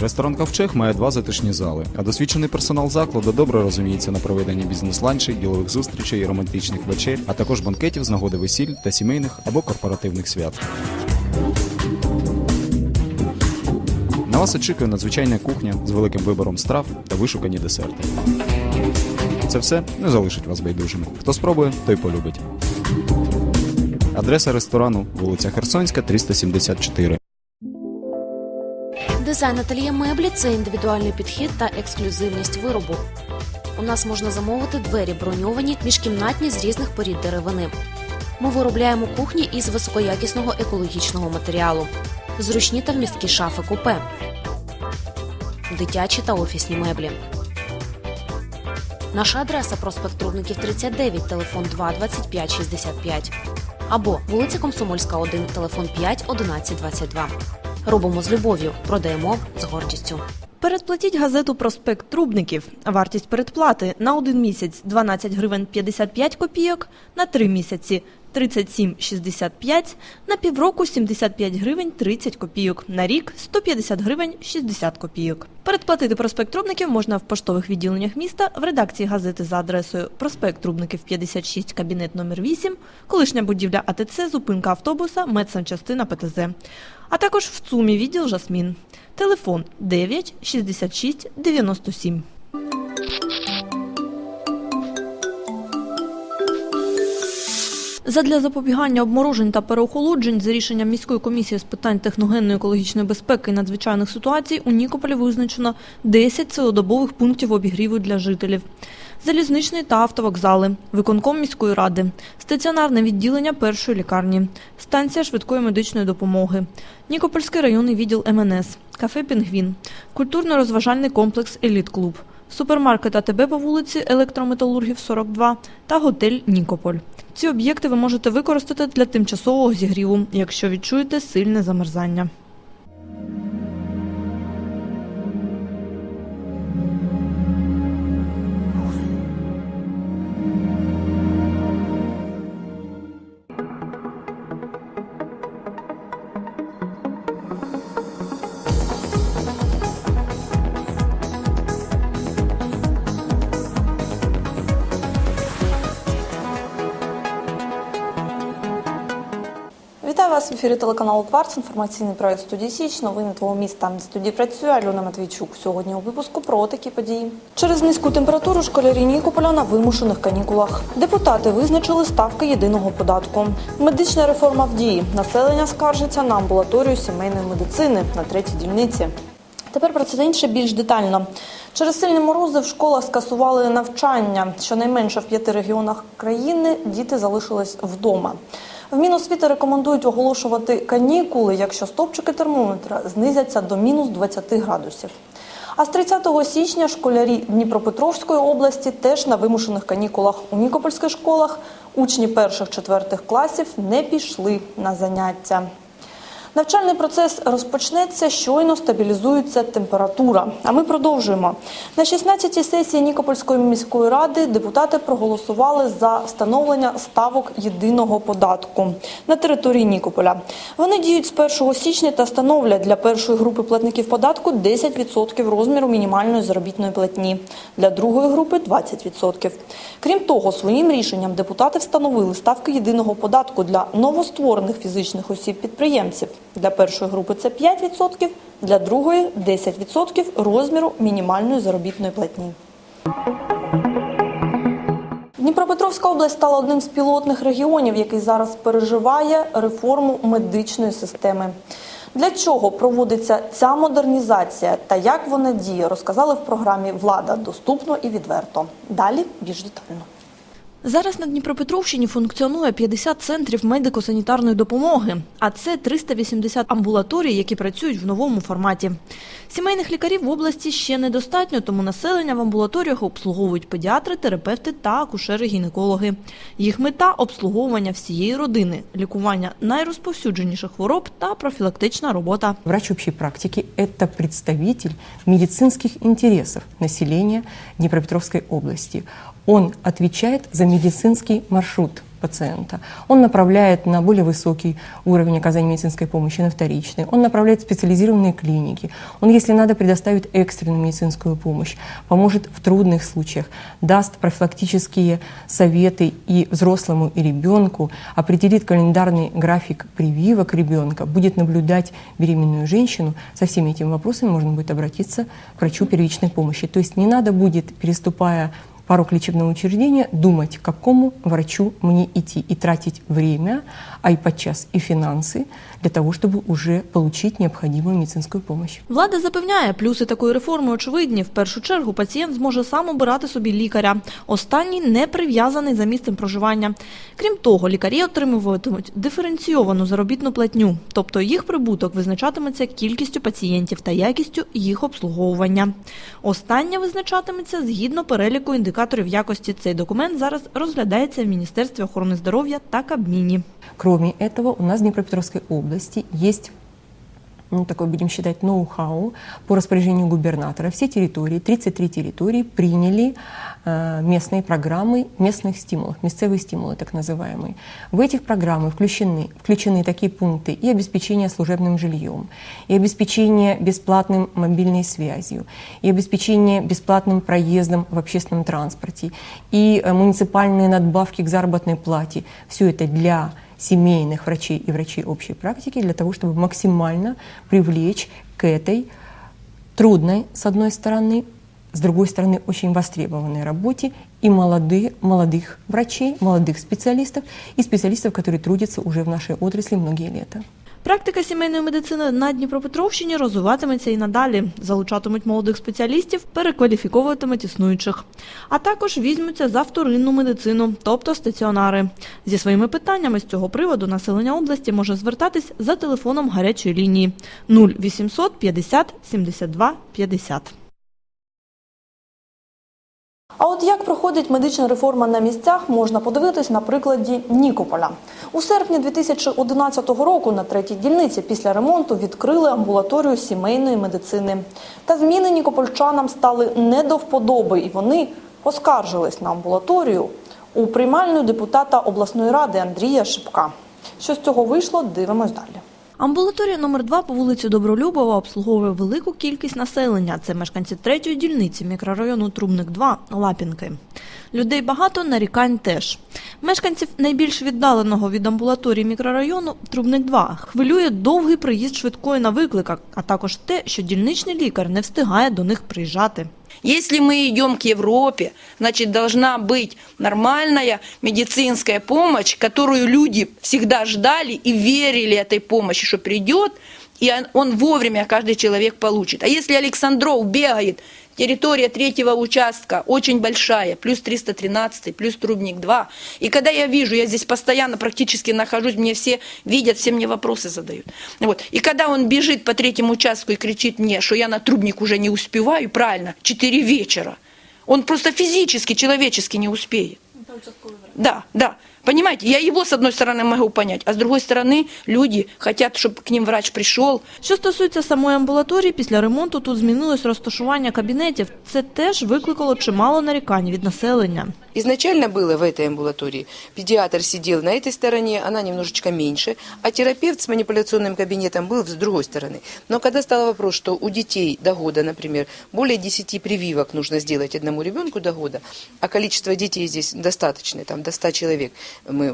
Ресторан Ковчег має два затишні зали, а досвідчений персонал закладу добре розуміється на проведенні бізнес-ланчей, ділових зустрічей, романтичних вечер, а також банкетів з нагоди весіль та сімейних або корпоративних свят. На вас очікує надзвичайна кухня з великим вибором страв та вишукані десерти. Це все не залишить вас байдужими. Хто спробує, той полюбить. Адреса ресторану вулиця Херсонська, 374. Дизайн ательє меблі це індивідуальний підхід та ексклюзивність виробу. У нас можна замовити двері броньовані, міжкімнатні з різних порід деревини. Ми виробляємо кухні із високоякісного екологічного матеріалу, зручні та вмісткі шафи купе, дитячі та офісні меблі. Наша адреса проспект Трубників 39, телефон 2 25 65. Або вулиця Комсомольська 1, телефон 5 11 22. Робимо з любов'ю, продаємо з гордістю. Передплатіть газету Проспект Трубників. Вартість передплати на один місяць 12 гривень 55 копійок, на три місяці 37,65, на півроку 75 гривень 30 копійок, на рік 150 гривень 60 копійок. Передплатити проспект Трубників можна в поштових відділеннях міста, в редакції газети за адресою Проспект Трубників 56, кабінет номер 8, колишня будівля АТЦ, зупинка автобуса, медсанчастина ПТЗ. А також в ЦУМі відділ Жасмін. Телефон 9 66 97. Задля запобігання обморожень та переохолоджень за рішенням міської комісії з питань техногенної екологічної безпеки і надзвичайних ситуацій у Нікополі визначено 10 цілодобових пунктів обігріву для жителів. Залізничний та автовокзали, виконком міської ради, стаціонарне відділення першої лікарні, станція швидкої медичної допомоги, Нікопольський районний відділ МНС, кафе Пінгвін, культурно-розважальний комплекс Еліт-клуб, супермаркет АТБ по вулиці Електрометалургів 42 та готель Нікополь. Ці об'єкти ви можете використати для тимчасового зігріву, якщо відчуєте сильне замерзання. Вас в ефірі телеканалу Кварц. Інформаційний проект студії Січ. Новини твого міста. Студії працює Альона Матвійчук. Сьогодні у випуску про такі події. Через низьку температуру школярі Нікополя на вимушених канікулах. Депутати визначили ставки єдиного податку. Медична реформа в дії. Населення скаржиться на амбулаторію сімейної медицини на третій дільниці. Тепер про це інше більш детально. Через сильні морози в школах скасували навчання. Щонайменше в п'яти регіонах країни діти залишились вдома. В Міносвіти рекомендують оголошувати канікули, якщо стопчики термометра знизяться до мінус 20 градусів. А з 30 січня школярі Дніпропетровської області теж на вимушених канікулах у Нікопольських школах учні перших-четвертих класів не пішли на заняття. Навчальний процес розпочнеться, щойно стабілізується температура. А ми продовжуємо. На 16-й сесії Нікопольської міської ради депутати проголосували за встановлення ставок єдиного податку на території Нікополя. Вони діють з 1 січня та становлять для першої групи платників податку 10% розміру мінімальної заробітної платні, для другої групи 20%. Крім того, своїм рішенням депутати встановили ставки єдиного податку для новостворених фізичних осіб-підприємців. Для першої групи це 5%, для другої 10% розміру мінімальної заробітної платні. Дніпропетровська область стала одним з пілотних регіонів, який зараз переживає реформу медичної системи. Для чого проводиться ця модернізація та як вона діє, розказали в програмі Влада доступно і відверто. Далі більш детально. Зараз на Дніпропетровщині функціонує 50 центрів медико-санітарної допомоги, а це 380 амбулаторій, які працюють в новому форматі. Сімейних лікарів в області ще недостатньо, тому населення в амбулаторіях обслуговують педіатри, терапевти та акушери-гінекологи. Їх мета обслуговування всієї родини, лікування найрозповсюдженіших хвороб та профілактична робота. Врач общей практики – это представитель медицинских интересов населения Днепропетровской области. Он отвечает за медицинский маршрут пациента. Он направляет на более высокий уровень оказания медицинской помощи, на вторичный. Он направляет в специализированные клиники. Он, если надо, предоставит экстренную медицинскую помощь, поможет в трудных случаях, даст профилактические советы и взрослому, и ребенку, определит календарный график прививок ребенка, будет наблюдать беременную женщину. Со всеми этими вопросами можно будет обратиться к врачу первичной помощи. То есть не надо будет, переступая порог лечебного учреждения, думать, к какому врачу мне идти и тратить время, а и подчас и финансы для того, чтобы уже получить необходимую медицинскую помощь. Влада запевняє, плюси такої реформи очевидні. В першу чергу пацієнт зможе сам обирати собі лікаря. Останній не прив'язаний за місцем проживання. Крім того, лікарі отримуватимуть диференційовану заробітну платню, тобто їх прибуток визначатиметься кількістю пацієнтів та якістю їх обслуговування. Останнє визначатиметься згідно переліку індикаторів якості. Цей документ зараз розглядається в Міністерстві охорони здоров'я та Кабміні. Кроме этого, у нас в Днепропетровской области есть ну, такой, будем считать, ноу-хау по распоряжению губернатора. Все территории, 33 территории приняли э, местные программы местных стимулов, местцевые стимулы так называемые. В этих программы включены, включены такие пункты и обеспечение служебным жильем, и обеспечение бесплатным мобильной связью, и обеспечение бесплатным проездом в общественном транспорте, и э, муниципальные надбавки к заработной плате. Все это для семейных врачей и врачей общей практики для того, чтобы максимально привлечь к этой трудной, с одной стороны, с другой стороны, очень востребованной работе и молодые, молодых врачей, молодых специалистов и специалистов, которые трудятся уже в нашей отрасли многие лета. Практика сімейної медицини на Дніпропетровщині розвиватиметься і надалі. Залучатимуть молодих спеціалістів, перекваліфіковуватимуть існуючих. А також візьмуться за вторинну медицину, тобто стаціонари. Зі своїми питаннями з цього приводу населення області може звертатись за телефоном гарячої лінії 0800 50 72 50. А от як проходить медична реформа на місцях, можна подивитись на прикладі Нікополя. У серпні 2011 року на третій дільниці після ремонту відкрили амбулаторію сімейної медицини. Та зміни нікопольчанам стали не до вподоби, і вони оскаржились на амбулаторію у приймальну депутата обласної ради Андрія Шипка. Що з цього вийшло, дивимось далі. Амбулаторія номер 2 по вулиці Добролюбова обслуговує велику кількість населення. Це мешканці третьої дільниці мікрорайону Трубник 2 Лапінки. Людей багато, нарікань теж. Мешканців найбільш віддаленого від амбулаторії мікрорайону Трубник 2 хвилює довгий приїзд швидкої на викликах, а також те, що дільничний лікар не встигає до них приїжджати. Если мы идем к Европе, значит, должна быть нормальная медицинская помощь, которую люди всегда ждали и верили этой помощи, что придет, и он- вовремя каждый человек получит. А если Александров бегает, территория третьего участка очень большая, плюс 313, плюс Трубник 2, и когда я вижу, я здесь постоянно практически нахожусь, мне все видят, все мне вопросы задают. Вот. И когда он бежит по третьему участку и кричит мне, что я на Трубник уже не успеваю, правильно, 4 вечера, он просто физически, человечески не успеет. Да, да. Понимаете, я его с одной стороны могу понять, а с другой стороны люди хотят, чтобы к ним врач пришел, Що стосується самої амбулаторії, після ремонту тут змінилось розташування кабінетів. Це теж викликало чимало нарікань від населення. Изначально было в этой амбулатории. Педиатр сидел на этой стороне, она немножечко меньше, а терапевт с манипуляционным кабинетом был с другой стороны. Но когда стал вопрос, что у детей до года, например, более 10 прививок нужно сделать одному ребенку до года, а количество детей здесь достаточное, там до 100 человек мы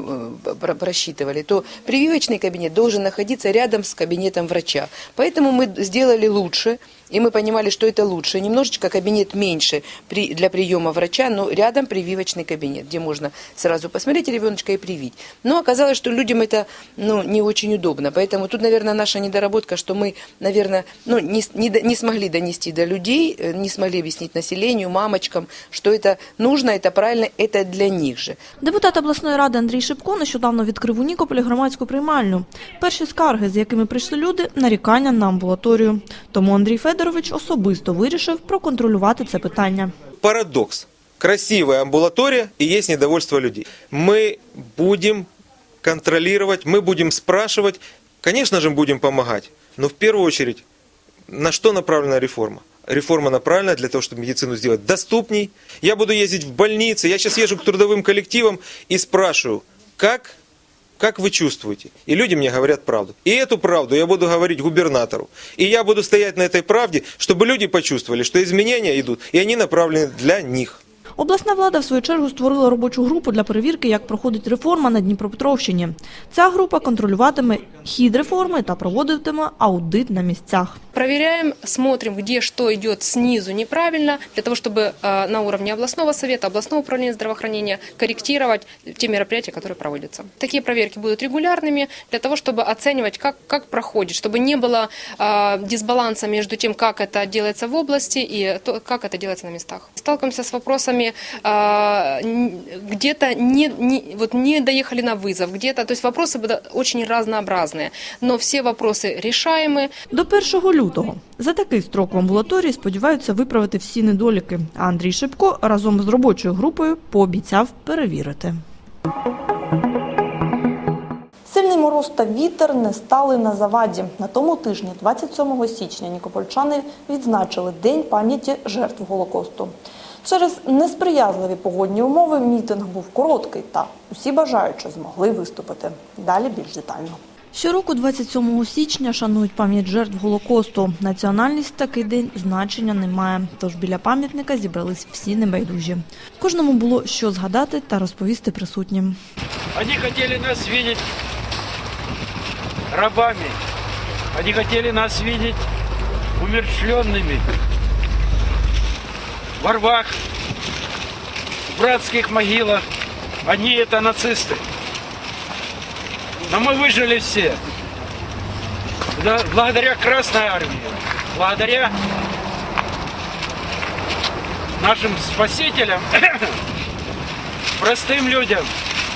э, про- просчитывали, то прививочный кабинет должен находиться рядом с кабинетом врача. Поэтому мы сделали лучше, И мы понимали, что это лучше. Немножечко кабинет меньше при, для приема врача, но рядом прививочный кабинет, где можно сразу посмотреть ребеночка и привить. Но оказалось, что людям это ну, не очень удобно. Поэтому тут, наверное, наша недоработка, что мы, наверное, ну, не, с- не, до- не смогли донести до людей, э, не смогли объяснить населению, мамочкам, что это нужно, это правильно, это для них же. Депутат обласної ради Андрій Шипко нещодавно відкрив у Нікополі громадську приймальню. Перші скарги, з якими прийшли люди, нарікання на амбулаторію. Тому Андрій Федорович особисто вирішив проконтролювати це питання. парадокс. Красивая амбулатория и есть недовольство людей. Мы будем контролировать, мы будем спрашивать, конечно же, будем помогать. Но в первую очередь, на что направлена реформа? Реформа направлена для того, чтобы медицину сделать доступней. Я буду ездить в больницы, я сейчас езжу к трудовым коллективам и спрашиваю, как, как вы чувствуете? И люди мне говорят правду. И эту правду я буду говорить губернатору. И я буду стоять на этой правде, чтобы люди почувствовали, что изменения идут, и они направлены для них. Обласна влада, в свою чергу, створила робочу групу для перевірки, як проходить реформа на Дніпропетровщині. Ця група контролюватиме хід реформи та проводитиме аудит на місцях. Проверяем, смотрим, где что идет снизу неправильно, для того, чтобы э, на уровне областного совета, областного управления здравоохранения корректировать те мероприятия, которые проводятся. Такие проверки будут регулярными, для того, чтобы оценивать, как, как проходит, чтобы не было э, дисбаланса между тем, как это делается в области и то, как это делается на местах. Сталкиваемся с вопросами, э, н- где-то не, не, вот не доехали на вызов, где-то, то есть вопросы будут очень разнообразные, но все вопросы решаемы, До 1 лютого. За такий строк в амбулаторії сподіваються виправити всі недоліки. А Андрій Шипко разом з робочою групою пообіцяв перевірити. Сильний мороз та вітер не стали на заваді. На тому тижні, 27 січня, нікопольчани відзначили День пам'яті жертв Голокосту. Через несприязливі погодні умови мітинг був короткий, та усі бажаючі змогли виступити. Далі більш детально. Щороку 27 січня шанують пам'ять жертв Голокосту. Національність в такий день значення не має, тож біля пам'ятника зібрались всі небайдужі. Кожному було що згадати та розповісти присутнім. Они хотели нас видеть рабами. Они хотели нас видеть умершленными. Во рвах, в братских могилах. Они это нацисты. Но мы выжили все. Да, благодаря Красной Армии. Благодаря нашим спасителям, простым людям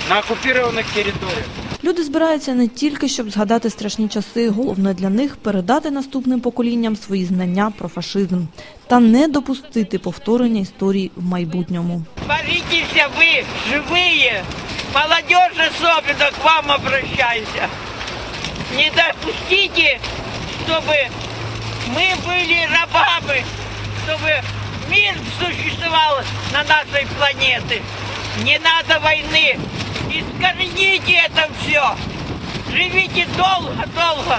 на оккупированных территориях. Люди збираються не тільки щоб згадати страшні часи, головне для них передати наступним поколінням свої знання про фашизм та не допустити повторення історії в майбутньому. Боритесь вы, живые, молодежь особенно к вам обращайся. Не допустите, чтобы мы были рабами, чтобы мир существовал на нашей планете. Не надо войны. Искорените это все. Живите долго-долго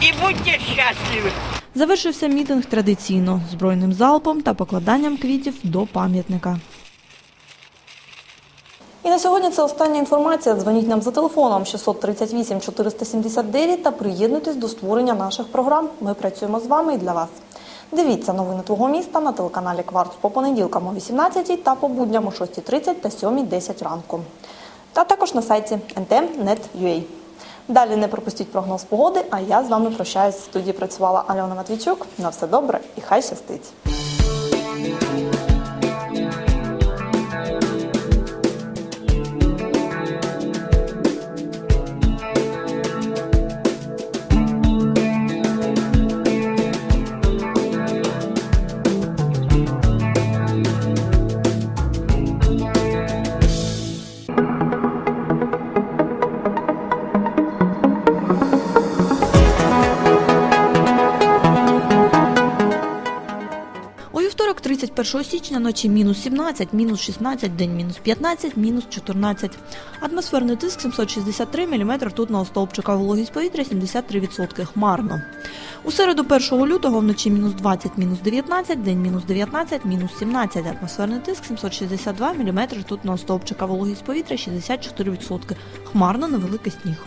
и будьте счастливы. Завершився мітинг традиційно збройним залпом та покладанням квітів до пам'ятника. І на сьогодні це остання інформація. Дзвоніть нам за телефоном 638 479 та приєднуйтесь до створення наших програм. Ми працюємо з вами і для вас. Дивіться новини твого міста на телеканалі Кварц по понеділкам о 18 та по будням о 6.30 та 7.10 ранку. Та також на сайті ntm.net.ua. Далі не пропустіть прогноз погоди, а я з вами прощаюсь. В студії працювала Альона Матвійчук. На все добре і хай щастить! 1 січня ночі мінус 17, мінус 16, день мінус 15, мінус 14. Атмосферний тиск 763 мм ртутного стовпчика, вологість повітря 73%. Хмарно. У середу 1 лютого вночі мінус 20, мінус 19, день мінус 19, мінус 17. Атмосферний тиск 762 мм ртутного стовпчика, вологість повітря 64%. Хмарно невеликий сніг.